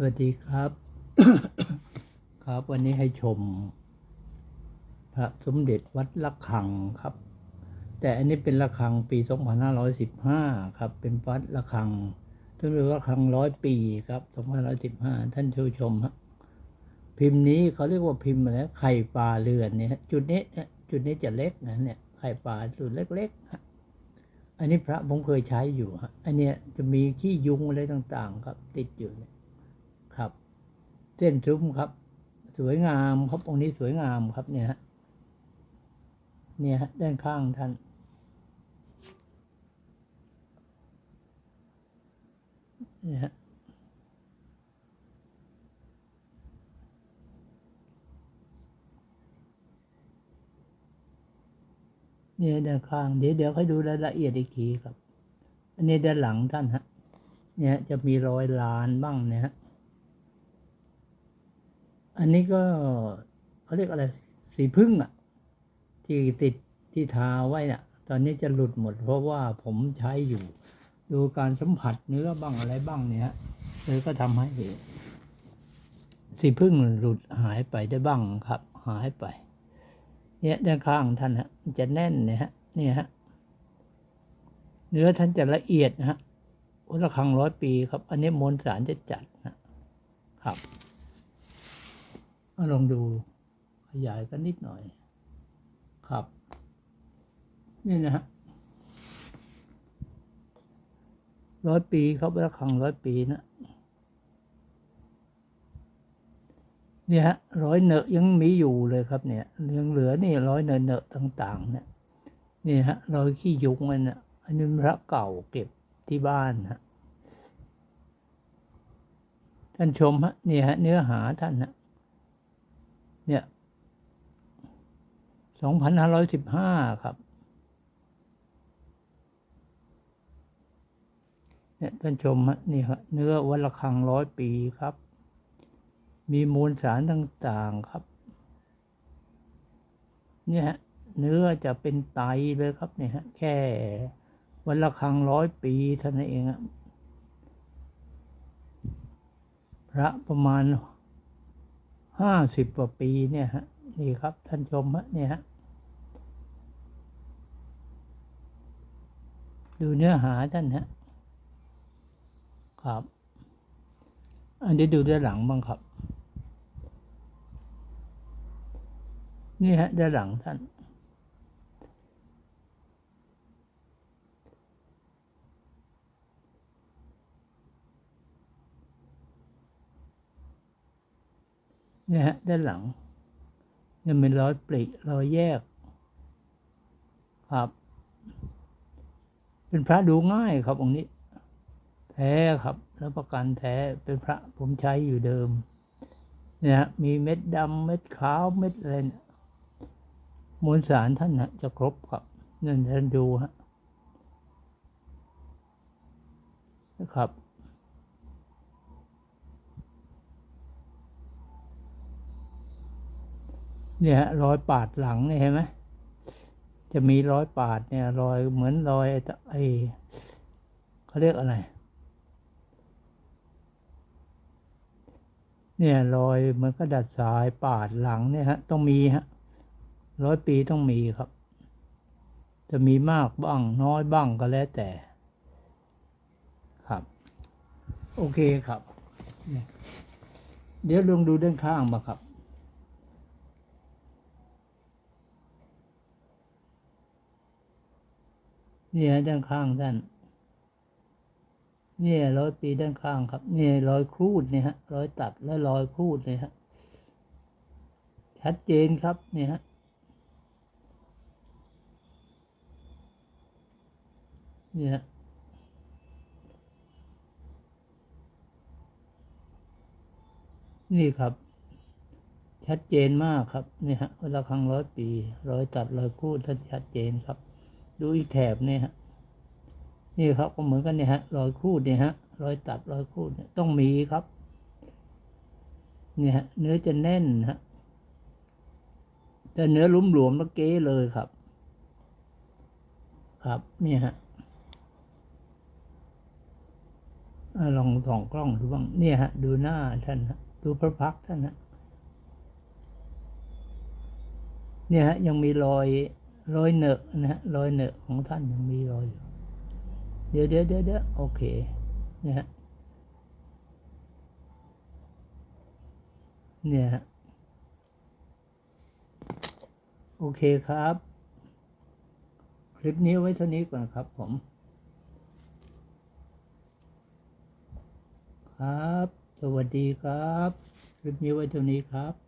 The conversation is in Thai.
สวัสดีครับ ครับวันนี้ให้ชม พระสมเด็จวัดละคังครับ แต่อันนี้เป็นละคังปี 2515 ครับ เป็นวัดละคังซึ่งเรียกว่าคังร้อยปีครับ 2515 ท่านชูชมฮะพิมพ์นี้เขาเรียกว่าพิมพ์อะไรไข่ปลาเรือนเนี่ยจุดนี้จุดนี้จะเล็กนะเนี่ยไข่ปลาจุดเล็กๆฮะอันนี้พระผมเคยใช้อยู่ฮะอันเนี้ยจะมีขี้ยุงอะไรต่าง ๆ ครับ ติดอยู่เนี่ย ครับ เส้นซุ้มครับ สวยงามครับองค์นี้สวยงามครับเนี่ยฮะเนี่ยฮะด้านข้างท่านเนี่ยฮะเนี่ยด้านข้างเดี๋ยวเดี๋ยวให้ดูรายละเอียดอีกทีครับ อันนี้ด้านหลังท่านฮะ เนี่ยจะมีรอยลานบ้างเนี่ยฮะ อันนี้ก็เขาเรียกอะไร สีพึ่งอะที่ติดที่ทาไว้น่ะ ตอนนี้จะหลุดหมด เพราะว่าผมใช้อยู่ ดูการสัมผัสเนื้อบ้างอะไรบ้างเนี่ยเลยก็ทำให้สีพึ่งหลุดหายไปได้บ้างครับ หายไป เนี่ยด้านข้างท่านฮะจะแน่นเนี่ยฮะเนี่ยฮะเนื้อท่านจะละเอียดนะฮะวัดระฆังร้อยปีครับ อันนี้มวลสารจะจัดนะครับ เอาลองดูขยายกันนิดหน่อย ครับ นี่นะฮะร้อยปีครับวัดระฆังร้อยปีนะเนี่ยฮะร้อยเนอะยังมีอยู่เลยครับเนี่ยยังเหลือนี่ร้อยเนอะเนอะต่างๆ เนี่ยนี่ฮะร้อยขี้ยุงมันนะอันนี้พระเก่าเก็บที่บ้านฮะท่านชมฮะนี่ฮะเนื้อหาท่านฮะ เนี่ยสองพันห้าร้อยสิบห้าครับเนี่ยท่านชมฮะนี่ฮะเนื้อวัดระฆังร้อยปีครับ มีมูลสารต่างๆครับ เนี่ยฮะเนื้อจะเป็นไตเลยครับเนี่ยฮะแค่วันละครั้งร้อยปีเท่านั้นเองอะพระประมาณ ห้าสิบกว่าปีเนี่ยฮะนี่ครับท่านชมฮะเนี่ยฮะดูเนื้อหาท่านฮะครับ อันนี้ดูด้านหลังบ้างครับ นี่ฮะด้านหลังท่าน เนี่ยฮะด้านหลังเนี่ยเป็นรอยปริรอยแยก ครับ เป็นพระดูง่ายครับองค์นี้ แท้ครับแล้วประกันแท้เป็นพระผมใช้อยู่เดิม เนี่ยฮะมีเม็ดดำเม็ดขาวเม็ดอะไรเนี่ยมวลสารท่านฮะจะครบครับนั่นท่านดูฮะนะครับ เนี่ยฮะรอยปาดหลังเนี่ยเห็นไหมจะมีรอยปาดเนี่ยรอยเหมือนรอยไอ้เขาเรียกอะไร เนี่ยรอยเหมือนกระดาษสายปาดหลังเนี่ยฮะ ต้องมีฮะร้อยปีต้องมีครับ จะมีมากบ้างน้อยบ้างก็แล้วแต่ ครับ โอเคครับเนี่ยเดี๋ยวลองดูด้านข้างมาครับ เนี่ยด้านข้างท่านเนี่ยร้อยปีด้านข้างครับเนี่ยรอยครูดเนี่ยฮะรอยตัดและรอยครูดเนี่ยฮะชัดเจนครับเนี่ยฮะเนี่ยฮะนี่ครับ ชัดเจนมากครับเนี่ยฮะเวลาครั้งร้อยปี ร้อยตัดร้อยครูดท่านชัดเจนครับ ดูอีกแถบเนี่ยฮะนี่ครับก็เหมือนกันเนี่ยฮะรอยครูดเนี่ยฮะรอยตัดรอยครูดต้องมีครับ เนี่ยฮะเนื้อจะแน่นฮะแต่เนื้อลุ่มหลวมแล้วเก้เลยครับ ครับเนี่ยฮะลองส่องกล้องดูบ้างเนี่ยฮะ ดูหน้าท่านฮะดูพระพักท่านฮะเนี่ยฮะยังมีรอย รอยเนอะนะฮะรอยเนอะของท่านยังมีรอยอยู่เดี๋ยวเดี๋ยวเดี๋ยวเดี๋ยวโอเคเนี่ยฮะเนี่ยฮะโอเคครับ คลิปนี้ไว้เท่านี้ก่อนครับผม ครับ สวัสดีครับ คลิปนี้ไว้เท่านี้ครับ